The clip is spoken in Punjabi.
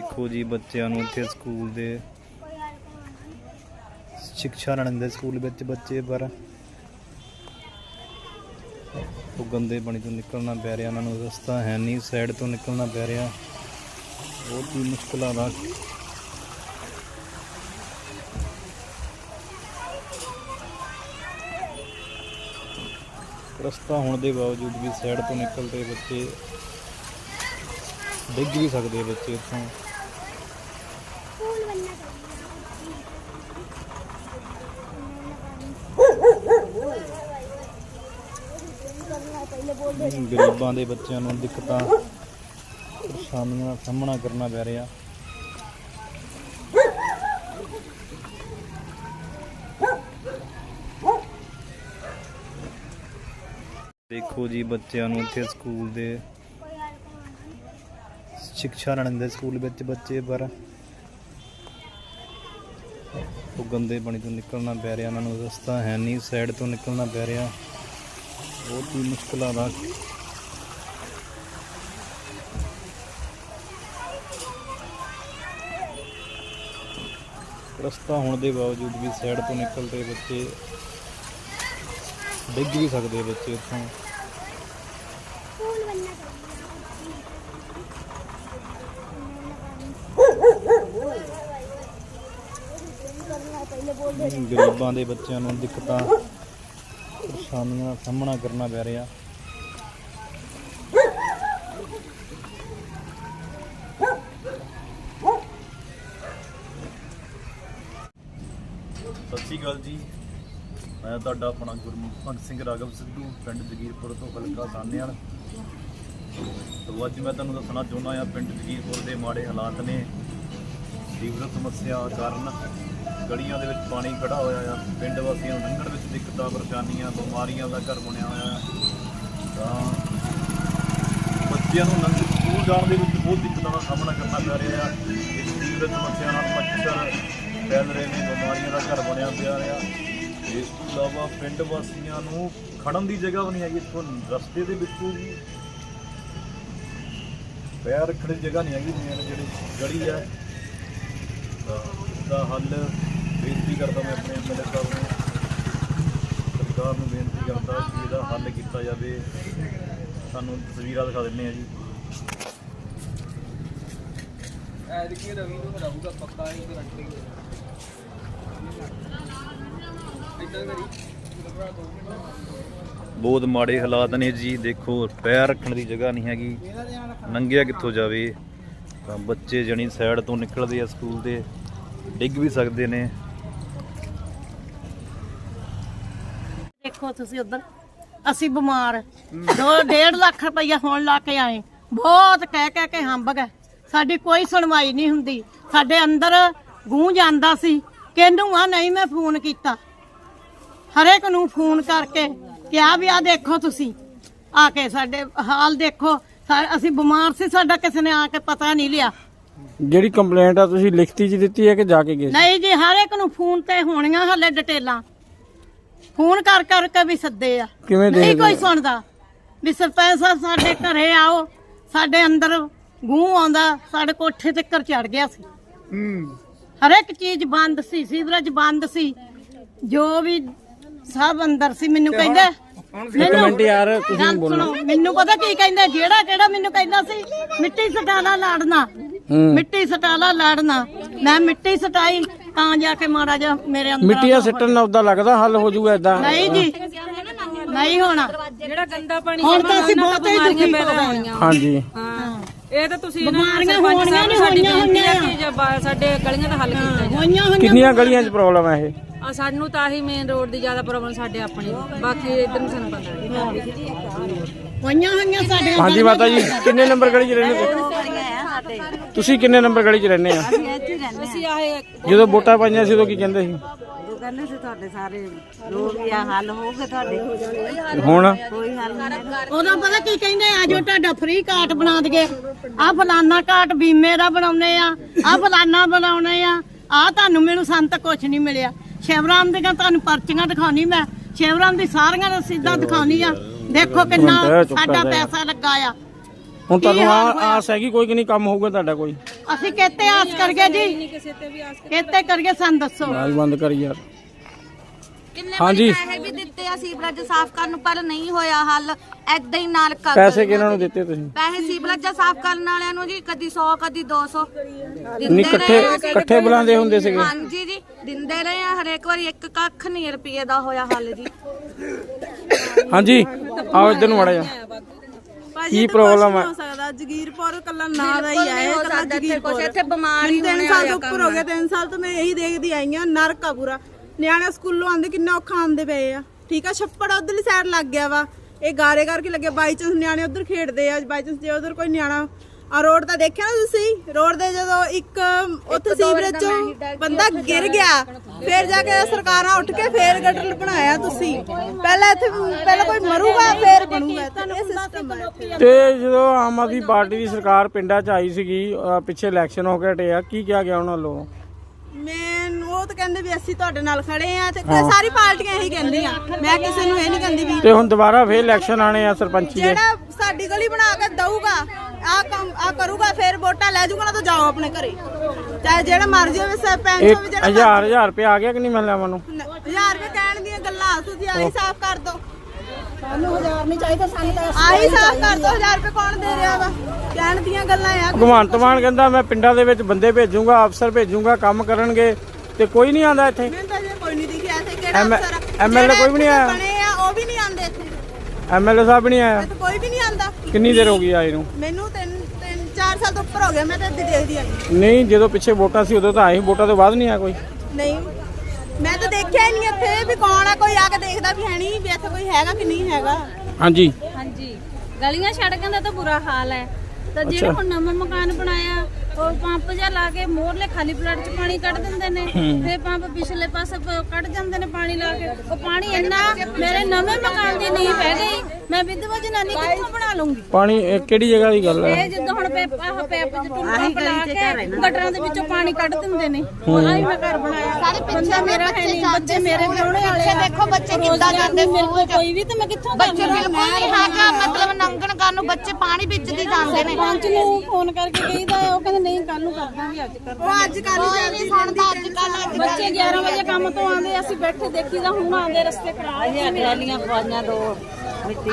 ਦੇਖੋ ਜੀ ਬੱਚਿਆਂ ਨੂੰ ਇੱਥੇ ਸਕੂਲ ਦੇ ਸਿੱਖਿਆ ਲੈਣ ਦੇ ਸਕੂਲ ਵਿੱਚ ਬੱਚੇ ਪਰ ਉਹ ਗੰਦੇ ਪਾਣੀ ਤੋਂ ਨਿਕਲਣਾ ਪੈ ਰਿਹਾ, ਉਹਨਾਂ ਨੂੰ ਰਸਤਾ ਹੈ ਨਹੀਂ ਸਾਈਡ ਤੋਂ ਨਿਕਲਣਾ ਪੈ ਰਿਹਾ। ਬਹੁਤ ਹੀ ਮੁਸ਼ਕਲਾਂ ਦਾ ਰਸਤਾ ਹੋਣ ਦੇ ਬਾਵਜੂਦ ਵੀ ਸਾਈਡ ਤੋਂ ਨਿਕਲਦੇ ਬੱਚੇ ਡਿੱਗ ਵੀ ਸਕਦੇ ਬੱਚੇ ਇੱਥੋਂ। ਗਰੀਬਾਂ ਦੇ ਬੱਚਿਆਂ ਨੂੰ ਦਿੱਕਤਾਂ, ਪਰੇਸ਼ਾਨੀਆਂ ਦਾ ਸਾਹਮਣਾ ਕਰਨਾ ਪੈ ਰਿਹਾ। ਦੇਖੋ ਜੀ, ਬੱਚਿਆਂ ਨੂੰ ਇੱਥੇ ਸਕੂਲ ਦੇ ਸਿੱਖਿਆ ਲੈਣ ਦੇ ਸਕੂਲ ਵਿੱਚ ਬੱਚੇ ਪਰ ਉਹ ਗੰਦੇ ਪਾਣੀ ਤੋਂ ਨਿਕਲਣਾ ਪੈ ਰਿਹਾ, ਉਹਨਾਂ ਨੂੰ ਰਸਤਾ ਹੈ ਨਹੀਂ, ਸਾਈਡ ਤੋਂ ਨਿਕਲਣਾ ਪੈ ਰਿਹਾ। ਬਹੁਤ ਹੀ ਮੁਸ਼ਕਲਾਂ ਦਾ। ਰਸਤਾ ਹੋਣ ਦੇ ਬਾਵਜੂਦ ਵੀ ਸਾਈਡ ਤੋਂ ਨਿਕਲਦੇ ਬੱਚੇ ਡਿੱਗ ਵੀ ਸਕਦੇ ਬੱਚੇ ਇੱਥੋਂ ਗਰੀਬਾਂ ਦੇ ਬੱਚਿਆਂ ਨੂੰ ਦਿੱਕਤਾਂ। ਪਰੇਸ਼ਾਨੀਆਂ ਦਾ ਸਾਹਮਣਾ ਕਰਨਾ ਪੈ ਰਿਹਾ। ਸਤਿ ਸ਼੍ਰੀ ਅਕਾਲ ਜੀ। ਮੈਂ ਤੁਹਾਡਾ ਆਪਣਾ ਗੁਰਮੁਖ ਸਿੰਘ ਰਾਘਵ ਸਿੱਧੂ, ਪਿੰਡ ਜਗੀਰਪੁਰ ਤੋਂ ਹਲਕਾ ਸਾਨੇਵਾਲ ਤੋਂ ਅੱਜ ਮੈਂ ਤੁਹਾਨੂੰ ਦੱਸਣਾ ਚਾਹੁੰਦਾ ਹਾਂ, ਪਿੰਡ ਜਗੀਰਪੁਰ ਦੇ ਮਾੜੇ ਹਾਲਾਤ ਨੇ, ਤੀਵਰ ਸਮੱਸਿਆ ਕਾਰਨ ਗਲੀਆਂ ਦੇ ਵਿੱਚ ਪਾਣੀ ਖੜਾ ਹੋਇਆ ਆ। ਪਿੰਡ ਵਾਸੀਆਂ ਨੂੰ ਲੰਘਣ ਵਿੱਚ ਦਿੱਕਤਾਂ, ਪਰੇਸ਼ਾਨੀਆਂ, ਬਿਮਾਰੀਆਂ ਦਾ ਘਰ ਬਣਿਆ ਹੋਇਆ ਆ। ਤਾਂ ਬੱਚਿਆਂ ਨੂੰ ਲੰਘ ਸਕੂਲ ਜਾਣ ਦੇ ਵਿੱਚ ਬਹੁਤ ਦਿੱਕਤਾਂ ਦਾ ਸਾਹਮਣਾ ਕਰਨਾ ਪੈ ਰਿਹਾ ਆ। ਇਸ ਸੀਵਰੇਜ ਸਮੱਸਿਆ ਨਾਲ ਮੱਛਰ ਫੈਲ ਰਹੇ ਨੇ, ਬਿਮਾਰੀਆਂ ਦਾ ਘਰ ਬਣਿਆ ਪਿਆ ਆ। ਇਸ ਤੋਂ ਇਲਾਵਾ ਪਿੰਡ ਵਾਸੀਆਂ ਨੂੰ ਖੜਨ ਦੀ ਜਗ੍ਹਾ ਵੀ ਨਹੀਂ ਹੈਗੀ, ਇੱਥੋਂ ਰਸਤੇ ਦੇ ਵਿੱਚੋਂ ਵੀ ਪੈਰ ਰੱਖਣ ਦੀ ਜਗ੍ਹਾ ਨਹੀਂ ਹੈਗੀ ਮੇਨ ਜਿਹੜੀ ਗਲੀ ਹੈ ਤਾਂ ਦਾ ਹੱਲ ਬੇਨਤੀ ਕਰਦਾ ਮੈਂ ਆਪਣੇ ਐਮਐਲਏ ਸਾਹਿਬ ਨੂੰ। ਸਰਕਾਰ ਨੂੰ ਬੇਨਤੀ ਕਰਦਾ ਕਿ ਇਹਦਾ ਹੱਲ ਕੀਤਾ ਜਾਵੇ। ਸਾਨੂੰ ਤਸਵੀਰਾਂ ਦਿਖਾ ਦਿੰਦੇ ਆ ਜੀ। ਰਵੀ ਨੂੰ ਪੱਕਾ ਇਦਾਂ ਕਰੀ ਬਹੁਤ ਮਾੜੇ ਹਾਲਾਤ ਨੇ ਜੀ। ਦੇਖੋ ਪੈਰ ਰੱਖਣ ਦੀ ਜਗ੍ਹਾ ਨਹੀਂ ਹੈਗੀ। ਨੰਗਿਆ ਕਿੱਥੋਂ ਜਾਵੇ? ਤਾਂ ਬੱਚੇ ਜਣੀ ਸਾਈਡ ਤੋਂ ਨਿਕਲਦੇ ਆ ਸਕੂਲ ਦੇ ਡਿੱਗ ਵੀ ਸਕਦੇ ਨੇ। ਦੇਖੋ ਤੁਸੀਂ ਉਧਰ, ਅਸੀਂ ਬਿਮਾਰ ਦੋ 1.5 ਲੱਖ ਰੁਪਈਆ ਹੁਣ ਲਾ ਕੇ ਆਏ। ਬਹੁਤ ਕਹਿ ਕਹਿ ਕੇ ਹੰਬ ਗਏ ਸਾਡੀ ਕੋਈ ਸੁਣਵਾਈ ਨਹੀਂ ਹੁੰਦੀ। ਸਾਡੇ ਅੰਦਰ ਗੂੰਜ ਆਂਦਾ ਸੀ। ਕਿਹਨੂੰ ਆ, ਨਹੀਂ, ਮੈਂ ਫੋਨ ਕੀਤਾ। ਹਰੇਕ ਨੂੰ ਫੋਨ ਕਰਕੇ ਕਿਹਾ ਵੀ ਆ ਦੇਖੋ ਤੁਸੀਂ। ਆ ਕੇ ਸਾਡੇ ਹਾਲ ਦੇਖੋ। ਅਸੀਂ ਬਿਮਾਰ ਸੀ, ਸਾਡਾ ਕਿਸੇ ਨੇ ਆ ਕੇ ਪਤਾ ਨਹੀਂ ਲਿਆ। ਜਿਹੜੀ ਕੰਪਲੇਂਟ ਆ ਤੁਸੀਂ ਲਿਖਤੀ ਚ ਦਿੱਤੀ ਹੈ ਕਿ ਜਾ ਕੇ ਗਏ? ਨਹੀਂ ਜੀ ਹਰ ਇੱਕ ਨੂੰ ਫੋਨ ਤੇ ਹੋਣੀਆਂ ਹਲੇ ਡਿਟੇਲਾਂ। ਫੋਨ ਕਰ ਕਰਕੇ ਵੀ ਸੱਦੇ ਆ। ਕਿਵੇਂ ਨਹੀਂ ਦੇਖਦੇ ਕੋਈ ਹੋ? ਸੁਣਦਾ। ਵੀ ਸਰਪੰਚ ਸਾਹਿਬ ਸਾਡੇ ਘਰੇ ਆਓ ਸਾਡੇ ਅੰਦਰ ਗੂੰ ਆਉਂਦਾ ਸਾਡੇ ਕੋਠੇ ਤੇ ਕਰ ਚੜ ਗਿਆ ਸੀ। ਹਰ ਇੱਕ ਚੀਜ਼ ਬੰਦ ਸੀ ਸੀਵਰੇਜ ਬੰਦ ਸੀ। ਜੋ ਵੀ ਸਭ ਅੰਦਰ ਸੀ ਮੈਨੂੰ ਕਹਿੰਦੇ ਇੱਕ ਮਿੰਟ ਯਾਰ ਤੁਸੀਂ ਗੱਲ ਬੋਲੋ। ਸੁਣੋ ਮੈਨੂੰ ਪਤਾ ਕੀ ਕਹਿੰਦੇ ਜਿਹੜਾ ਕਿਹੜਾ ਮੈਨੂੰ ਕਹਿੰਦਾ ਸੀ ਮਿੱਟੀ ਸਟਾਲਾ ਲਾੜਨਾ। ਹੂੰ। ਮਿੱਟੀ ਸਟਾਲਾ ਲਾੜਨਾ। ਮੈਂ ਮਿੱਟੀ ਸਟਾਈ ਤਾਂ ਜਾ ਕੇ ਮਾੜਾ ਮੇਰੇ ਅੰਦਰ ਮਿੱਟੀਆਂ ਸਿੱਟਣ ਨਾਲ ਉਹਦਾ ਲੱਗਦਾ ਹੱਲ ਹੋ ਜਾਊਗਾ ਇਦਾਂ ਨਹੀਂ ਜੀ। ਨਹੀਂ ਹੋਣਾ। ਜਿਹੜਾ ਗੰਦਾ ਪਾਣੀ ਹੁਣ ਤਾਂ ਅਸੀਂ ਬਹੁਤੇ ਹੀ ਦੁਖੀ ਹੋ ਗਏ ਹਾਂ। ਹਾਂਜੀ। ਹਾਂ। ਇਹ ਤਾਂ ਤੁਸੀਂ ਇਹਨਾਂ ਬਿਮਾਰੀਆਂ ਸਰਪੰਚ ਹੋਣੀਆਂ ਸਾਹਿਬ ਨੀ, ਸਾਡੀ ਹੋਣੀਆਂ ਬੇਨਤੀ। ਕਿ ਜੇ ਬਾ- ਸਾਡੇ ਗਲੀਆਂ ਦਾ ਹੱਲ ਕੀਤਾ ਜਾਵੇ ਹੋਈਆਂ ਹੋਈਆਂ ਕਿੰਨੀਆਂ ਗਲੀਆਂ 'ਚ ਪ੍ਰੋਬਲਮ ਹੈ ਇਹ? ਆ ਸਾਨੂੰ ਤਾਂ ਆਹੀ ਮੇਨ ਰੋਡ ਦੀ ਜ਼ਿਆਦਾ ਪ੍ਰੋਬਲਮ ਸਾਡੇ ਆਪਣੇ। ਬਾਕੀ ਇਧਰ ਨੂੰ ਸਾਨੂੰ ਪਤਾ ਨਹੀਂ ਹੋਈਆਂ ਹੋਈਆਂ ਸਾਡੀਆਂ ਹਾਂਜੀ ਮਾਤਾ ਜੀ ਕਿੰਨੇ ਨੰਬਰ ਗਲੀ 'ਚ ਰਹਿੰਦੇ ਤੁਸੀਂ ਤੁਸੀਂ ਕਿੰਨੇ ਨੰਬਰ ਗਲੀ 'ਚ ਰਹਿੰਦੇ ਆ ਅਸੀਂ ਆਏ ਜਦੋਂ ਵੋਟਾਂ ਪਾਈਆਂ ਸੀ ਉਦੋਂ ਕੀ ਕਹਿੰਦੇ ਸੀ? ਉਹ ਕਹਿੰਦੇ ਸੀ ਤੁਹਾਡੇ ਸਾਰੇ ਲੋਕ ਆ ਹੱਲ ਹੋਊਗੇ ਤੁਹਾਡੇ। ਹੁਣ? ਕੋਈ ਹੱਲ ਨਹੀਂ ਉਦੋਂ ਪਤਾ ਕੀ ਕਹਿੰਦੇ ਆ ਜੋ ਤੁਹਾਡਾ ਫ੍ਰੀ ਕਾਰਡ ਬਣਾ ਦਗੇ ਆ ਫਲਾਨਾ ਕਾਰਡ ਬੀਮੇ ਦਾ ਬਣਾਉਨੇ ਆ ਆ ਫਲਾਨਾ ਬਣਾਉਨੇ ਆ ਆ ਤੁਹਾਨੂੰ ਮੈਨੂੰ ਸੰਤ ਕੁਝ ਨਹੀਂ ਮਿਲਿਆ। ਸ਼ਿਵਰਾਮ ਦੀਆਂ ਤੁਹਾਨੂੰ ਪਰਚੀਆਂ ਦਿਖਾਉਣੀ ਮੈਂ ਸ਼ਿਵਰਾਮ ਦੀ ਸਾਰੀਆਂ ਰਸੀਦਾਂ ਦਿਖਾਉਣੀ ਆ ਦੇਖੋ ਕਿੰਨਾ ਸਾਡਾ। ਪੈਸਾ ਲੱਗਾ ਆ। ਹੁਣ ਤੁਹਾਨੂੰ ਆ? ਆਸ ਹੈਗੀ ਕੋਈ ਕਿ ਨਹੀਂ ਕੰਮ ਹੋਊਗਾ ਤੁਹਾਡਾ ਕੋਈ? ਅਸੀਂ ਕਿਤੇ ਆਸ ਕਰੀਏ ਜੀ। ਕਿਸੇ ਤੇ ਵੀ ਆਸ ਕਿਤੇ ਕਰੀਏ ਸਾਨੂੰ ਦੱਸੋ। ਆਵਾਜ਼ ਬੰਦ ਕਰ ਯਾਰ। ਕਿੰਨੇ ਹਾਂਜੀ। ਵਾਰੀ ਪੈਸੇ ਵੀ ਦਿੱਤੇ ਆ ਸੀਵਰੇਜ ਸਾਫ਼ ਕਰਨ ਨੂੰ ਪਰ ਨਹੀਂ ਹੋਇਆ ਹੱਲ। ਐਦਾਂ ਹੀ ਨਾਲ ਕਰ ਪੈਸੇ ਕਿਹਨਾਂ ਨੂੰ ਦਿੱਤੇ ਤੁਸੀਂ? ਪੈਸੇ ਸੀਵਰੇਜ ਸਾਫ਼ ਕਰਨ ਵਾਲਿਆਂ ਨੂੰ ਜੀ ਕਦੀ 100 ਕਦੀ 200 ਨਹੀਂ ਇਕੱਠੇ। ਇਕੱਠੇ ਬੁਲਾਉਂਦੇ ਹੁੰਦੇ ਸੀਗੇ। ਹਾਂਜੀ ਜੀ। ਦਿੰਦੇ ਰਹੇ ਆ ਹਰੇਕ ਵਾਰੀ ਇੱਕ ਕੱਖ ਨਹੀਂ ਰੁਪਏ ਦਾ ਹੋਇਆ ਹੱਲ ਜੀ। ਹਾਂਜੀ ਆਓ ਇੱਧਰ ਨੂੰ ਮੜਾ ਜਾ ਕੀ ਪ੍ਰੋਬਲਮ ਹੈ ਸਕਦਾ ਜਗੀਰਪੁਰ ਕੱਲਾ ਨਾਂ ਦਾ ਹੀ ਆ ਇਹ ਕੱਲਾ ਜਗੀਰਪੁਰ ਕੁਛ ਇੱਥੇ ਬਿਮਾਰ ਹੀ ਤਿੰਨ ਸਾਲ ਤੋਂ ਉੱਪਰ ਹੋ ਗਿਆ ਤਿੰਨ ਸਾਲ ਤੋਂ ਮੈਂ ਇਹੀ ਦੇਖਦੀ ਆਈ ਆ ਨਰਕ ਆ ਪੂਰਾ। ਨਿਆਣੇ ਸਕੂਲੋਂ ਆਉਂਦੇ ਕਿੰਨਾ ਔਖਾ ਆਉਂਦੇ ਪਏ ਆ। ਠੀਕ ਆ ਛੱਪੜ ਉਧਰਲੀ ਸਾਈਡ ਲੱਗ ਗਿਆ ਵਾ। ਇਹ ਗਾਰੇ ਕਰਕੇ ਲੱਗਿਆ ਬਾਈ ਚਾਂਸ ਨਿਆਣੇ ਉਧਰ ਖੇਡਦੇ ਆ ਬਾਈ ਚਾਂਸ ਜੇ ਉਧਰ ਕੋਈ ਨਿਆਣਾ ਆ ਰੋਡ ਤਾਂ ਦੇਖਿਆ ਨਾ ਤੁਸੀਂ? ਰੋਡ ਦੇ ਜਦੋਂ ਇੱਕ ਉੱਥੇ ਸੀਵਰੇਜ ਚੋਂ ਬੰਦਾ ਗਿਰ ਗਿਆ। ਫਿਰ ਜਾ ਕੇ ਸਰਕਾਰਾਂ ਉੱਠ ਕੇ ਫੇਰ ਗਟਰ ਬਣਾਇਆ ਤੁਸੀਂ। ਪਹਿਲਾਂ ਇੱਥੇ ਪਹਿਲਾਂ ਕੋਈ ਮਰੂਗਾ ਫੇਰ ਬਣੂਗਾ। ਤੁਹਾਨੂੰ ਇਹ ਸਿਸਟਮ ਹੈ ਇੱਥੇ। ਤੇ ਜਦੋਂ ਆਮ ਆਦਮੀ ਪਾਰਟੀ ਦੀ ਸਰਕਾਰ ਪਿੰਡਾਂ 'ਚ ਆਈ ਸੀਗੀ ਪਿੱਛੇ ਇਲੈਕਸ਼ਨ ਹੋ ਕੇ ਹਟੇ ਆ ਕੀ ਕਿਹਾ ਗਿਆ ਉਹਨਾਂ ਵੱਲੋਂ? ਮੈਂ ਉਹ ਤਾਂ ਕਹਿੰਦੇ ਵੀ ਅਸੀਂ ਤੁਹਾਡੇ ਨਾਲ ਖੜੇ ਆ ਤੇ ਸਾਰੀ ਪਾਰਟੀਆਂ ਇਹੀ ਕਹਿੰਦੀਆਂ। ਮੈਂ ਕਿਸੇ ਨੂੰ ਇਹ ਨਹੀਂ ਕਹਿੰਦੀ ਵੀ ਤੇ ਹੁਣ ਦੁਬਾਰਾ ਫੇਰ ਇਲੈਕਸ਼ਨ ਆਣੇ ਆ ਸਰਪੰਚੀ ਦੇ। ਜਿਹੜਾ ਸਾਡੀ ਗਲੀ ਬਣਾ ਕੇ ਦਊਗਾ ਆ ਕੰਮ ਆ ਕਰੂਗਾ ਫਿਰ ਵੋਟਾਂ ਲੈ ਜਾਊਗਾ ਨਾ ਤਾਂ ਜਾਓ ਆਪਣੇ ਘਰੇ। ਚਾਹੇ ਜਿਹੜਾ ਮਰਜ਼ੀ ਹੋਵੇ ਸਰਪੰਚ ਇੱਕ ਹੋਵੇ ਜਿਹੜਾ ਹਜ਼ਾਰ ਹਜ਼ਾਰ ਰੁਪਏ ਆ ਗਿਆ ਕਿ ਨਹੀਂ ਮਿਲਿਆ ਮੈਨੂੰ? ਮਰਜ਼ੀ। ਹਜ਼ਾਰ ਰੁਪਏ ਕਹਿਣ ਦੀਆਂ ਗੱਲਾਂ ਤੁਸੀਂ ਆਹੀ ਸਾਫ਼ ਕਰ ਦੋ। ਸਾਨੂੰ ਹਜ਼ਾਰ ਨਹੀਂ ਚਾਹੀਦਾ ਸਾਨੂੰ ਤਾਂ ਆਹੀ ਸਾਫ਼ ਕਰ ਦੋ ਹਜ਼ਾਰ ਰੁਪਏ ਕੌਣ ਦੇ ਰਿਹਾ ਵਾ? ਕਹਿਣ ਦੀਆਂ ਗੱਲਾਂ ਆ। ਭਗਵੰਤ ਮਾਨ ਕਹਿੰਦਾ ਮੈਂ ਪਿੰਡਾਂ ਦੇ ਵਿੱਚ ਬੰਦੇ ਭੇਜੂੰਗਾ ਅਫਸਰ ਭੇਜੂੰਗਾ ਕੰਮ ਕਰਨਗੇ। ਤੇ ਕੋਈ ਨਹੀਂ ਆਂਦਾ ਇੱਥੇ। ਮੈਨੂੰ ਤਾਂ ਜੇ ਕੋਈ ਨਹੀਂ ਦਿਖਿਆ ਇੱਥੇ ਕਿਹੜਾ ਐਮ- ਅਫਸਰ ਆ? MLA ਜਿਹੜੇ ਕੋਈ ਵੀ ਨਹੀਂ ਆਇਆ? ਬਣੇ ਆ ਉਹ ਵੀ ਨਹੀਂ ਆਉਂਦੇ ਇੱਥੇ। ਐਮਐਲਏ ਸਾਹਿਬ ਵੀ ਨਹੀਂ ਆਇਆ। ਕੋਈ ਵੀ ਨਹੀਂ ਕਿੰਨੀ ਦੇਰ ਹੋ ਗਈ ਆਏ ਨੂੰ? ਮੈਨੂੰ ਤਿੰਨ ਤਿੰਨ ਚਾਰ ਸਾਲ ਤੋਂ ਉੱਪਰ ਹੋ ਗਿਆ ਮੈਂ ਤਾਂ ਇੱਥੇ ਦੇਖਦੀ ਆਈ ਨਹੀਂ ਜਦੋਂ ਪਿੱਛੇ ਵੋਟਾਂ ਸੀ ਉਦੋਂ ਤਾਂ ਆਏ ਸੀ, ਵੋਟਾਂ ਤੋਂ ਬਾਅਦ ਨਹੀਂ ਆਇਆ ਕੋਈ? ਨਹੀਂ। ਮੈਂ ਤਾਂ ਦੇਖਿਆ ਹੀ ਨਹੀਂ ਇੱਥੇ ਵੀ ਕੌਣ ਆ ਕੋਈ ਆ ਕੇ ਦੇਖਦਾ ਵੀ ਹੈ ਨਹੀਂ ਵੀ ਇੱਥੇ ਕੋਈ ਹੈਗਾ ਕਿ ਨਹੀਂ ਹੈਗਾ। ਹਾਂਜੀ। ਹਾਂਜੀ। ਗਲੀਆਂ ਸੜਕਾਂ ਦਾ ਤਾਂ ਬੁਰਾ ਹਾਲ ਹੈ। ਤਾਂ ਜਿਹੜੇ ਅੱਛਾ। ਹੁਣ ਨਵਾਂ ਮਕਾਨ ਬਣਾਇਆ ਉਹ ਪੰਪ ਜਿਹਾ ਲਾ ਕੇ ਮੋਰਲੇ ਖਾਲੀ ਪਲਾਟ 'ਚ ਪਾਣੀ ਕੱਢ ਦਿੰਦੇ ਨੇ ਫਿਰ ਪੰਪ ਪਿਛਲੇ ਪਾਸੇ ਪ- ਕੱਢ ਜਾਂਦੇ ਨੇ ਪਾਣੀ ਲਾ ਕੇ। ਉਹ ਪਾਣੀ ਇੰਨਾ ਮੇਰੇ ਨਵੇਂ ਮਕਾਨ ਦੀ ਨੀਂਹ ਪੈ ਗਈ ਮੈਂ ਵਿਧਵਾ ਜਨਾਨੀ ਕਿੱਥੋਂ ਬਣਾ ਲੂੰਗੀ ਪਾਣੀ ਇਹ ਕਿਹੜੀ ਜਗ੍ਹਾ ਦੀ ਗੱਲ ਹੈ? ਇਹ ਜਿੱਦਾਂ ਹੁਣ ਪੈਪ ਆਹ ਪੈਪ ਚ ਟੁੱਟਾ ਲਾ ਕੇ ਗਟਰਾਂ ਦੇ ਵਿੱਚੋਂ ਪਾਣੀ ਕੱਢ ਦਿੰਦੇ ਨੇ। ਆਹੀ ਮੈਂ ਘਰ ਬਣਾਇਆ। ਸਾਰੇ ਪਿੱਛੇ ਮੇਰਾ ਹੈ ਨਹੀਂ ਬੱਚੇ ਮੇਰੇ ਵਿਆਹਣੇ ਵਾਲੇ ਆ। ਦੇਖੋ ਬੱਚੇ ਕਿੱਦਾਂ ਜਾਂਦੇ ਮੇਰੇ ਕੋਲ ਕੋਈ ਵੀ ਤੇ ਮੈਂ ਕਿੱਥੋਂ ਬੱਚੇ ਬਿਲਕੁਲ ਨਹੀਂ ਹੈਗਾ ਮਤਲਬ ਨੰਗਣ ਕਰਨ ਨੂੰ ਬੱਚੇ ਪਾਣੀ ਵਿੱਚ ਦੀ ਜਾਂਦੇ ਨੇ। ਪੰਚ ਨੂੰ ਫੋਨ ਕਰਕੇ ਕਹੀਦਾ ਹੈ, ਉਹ ਕਹਿੰਦੇ ਨਹੀਂ ਕੱਲ ਨੂੰ ਕਰ ਦਾਂਗੇ ਅੱਜ ਕਰ ਉਹ ਅੱਜ ਕੱਲ ਨਹੀਂ ਸੁਣਦਾ ਅੱਜ ਕੱਲ ਬੱਚੇ 11 ਵਜੇ ਕੰਮ ਤੋਂ ਆਉਂਦੇ ਅਸੀਂ ਬੈਠੇ ਦੇਖੀਦਾ ਹੁਣ ਆਉਂਦੇ ਰਸਤੇ ਖਰਾਬ ਟਰਾਲੀਆਂ ਪਵਾਈਆਂ ਦੋ ਮਿੱਟੀ।